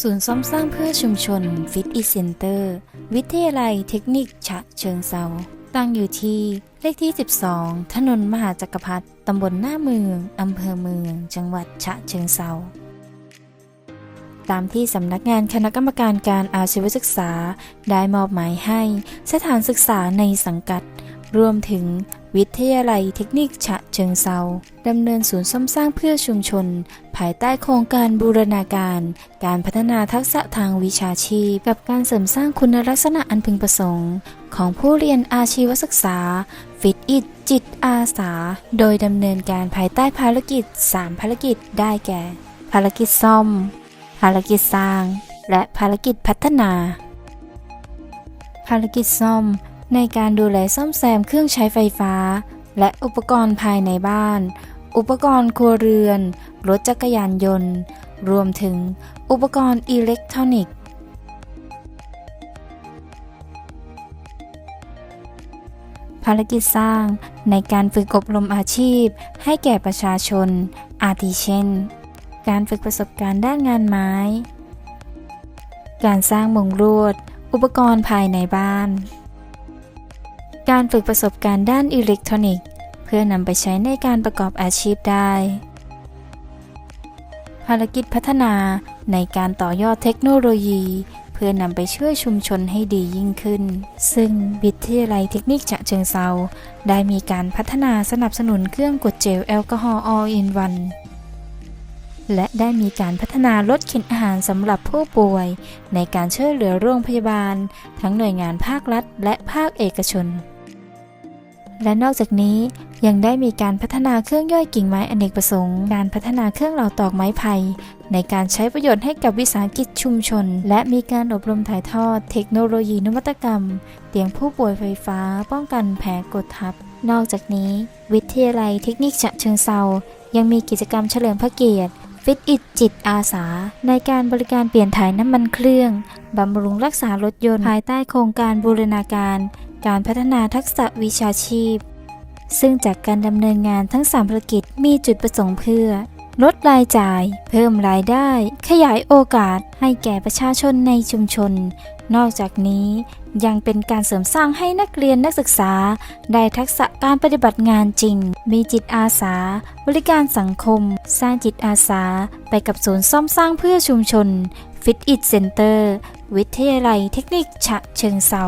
ศูนย์ซ่อมสร้างเพื่อชุมชนฟิตอีเซ็นเตอร์วิทยาลัยเทคนิคฉะเชิงเซาตั้งอยู่ที่เลขที่ 12 ถนนมหาจักรพรรดิตำบลหน้าเมืองอำเภอเมือง จังหวัดฉะเชิงเซาตามที่สำนักงานคณะกรรมการการอาชีวศึกษา ได้มอบหมายให้สถานศึกษาในสังกัด รวมถึงวิทยาลัยเทคนิคฉะเชิงเซา ดำเนินศูนย์ซ่อมสร้างเพื่อชุมชน ภายใต้โครงการบูรณาการ การพัฒนาทักษะทางวิชาชีพ กับการเสริมสร้างคุณลักษณะอันพึงประสงค์ ของผู้เรียนอาชีวศึกษา ฟิตอิจิตอาสา โดยดำเนินการภายใต้ภารกิจ 3 ภารกิจได้แก่ ภารกิจซ่อม ภารกิจสร้าง และภารกิจพัฒนา ภารกิจซ่อม ในการดูแลซ่อมแซมเครื่องใช้ไฟฟ้า และอุปกรณ์ภายในบ้าน อุปกรณ์ครัวเรือน รถจักรยานยนต์ รวมถึงอุปกรณ์อิเล็กทรอนิกส์ ภารกิจสร้างในการฝึกอบรมอาชีพ ให้แก่ประชาชน อาทิเช่น การฝึกประสบการณ์ด้านงานไม้ การสร้างมงลวด อุปกรณ์ภายในบ้าน การฝึกประสบการณ์ด้านอิเล็กทรอนิกส์ พื่อนำไปใช้ในการประกอบอาชีพได้ ภารกิจพัฒนาในการต่อยอดเทคโนโลยี เพื่อนำไปช่วยชุมชนให้ดียิ่งขึ้น ซึ่งวิทยาลัยเทคนิคฉะเชิงเซาได้มีการพัฒนาสนับสนุนเครื่องกดเจลแอลกอฮอล์ all in one และได้มีการพัฒนารถเข็นอาหารสำหรับผู้ป่วย ในการช่วยเหลือโรงพยาบาล ทั้งหน่วยงานภาครัฐและภาคเอกชน และนอกจากนี้ยังได้มีการพัฒนาเครื่องย่อยกิ่งไม้อเนกประสงค์ การพัฒนาเครื่องเหล่าตอกไม้ไผ่ในการใช้ประโยชน์ให้กับวิสาหกิจชุมชน และมีการอบรมถ่ายทอดเทคโนโลยีนวัตกรรม เตียงผู้ป่วยไฟฟ้า ป้องกันแผลกดทับ นอกจากนี้ วิทยาลัยเทคนิคฉะเชิงเซายังมีกิจกรรมเฉลิมพระเกียรติฟิตอิดจิตอาสา ในการบริการเปลี่ยนถ่ายน้ำมันเครื่อง บำรุงรักษารถยนต์ ภายใต้โครงการบูรณาการ การพัฒนาทักษะวิชาชีพ ซึ่งจากการดำเนินงานทั้ง 3 ภารกิจมีจุดประสงค์เพื่อ ลดรายจ่าย เพิ่มรายได้ ขยายโอกาสให้แก่ประชาชนในชุมชน นอกจากนี้ยังเป็นการเสริมสร้างให้นักเรียนนักศึกษา ได้ทักษะการปฏิบัติงานจริง มีจิตอาสา บริการสังคม สร้างจิตอาสา ไปกับศูนย์ซ่อมสร้างเพื่อชุมชน Fit It Center วิทยาลัยเทคนิคฉะเชิงเซา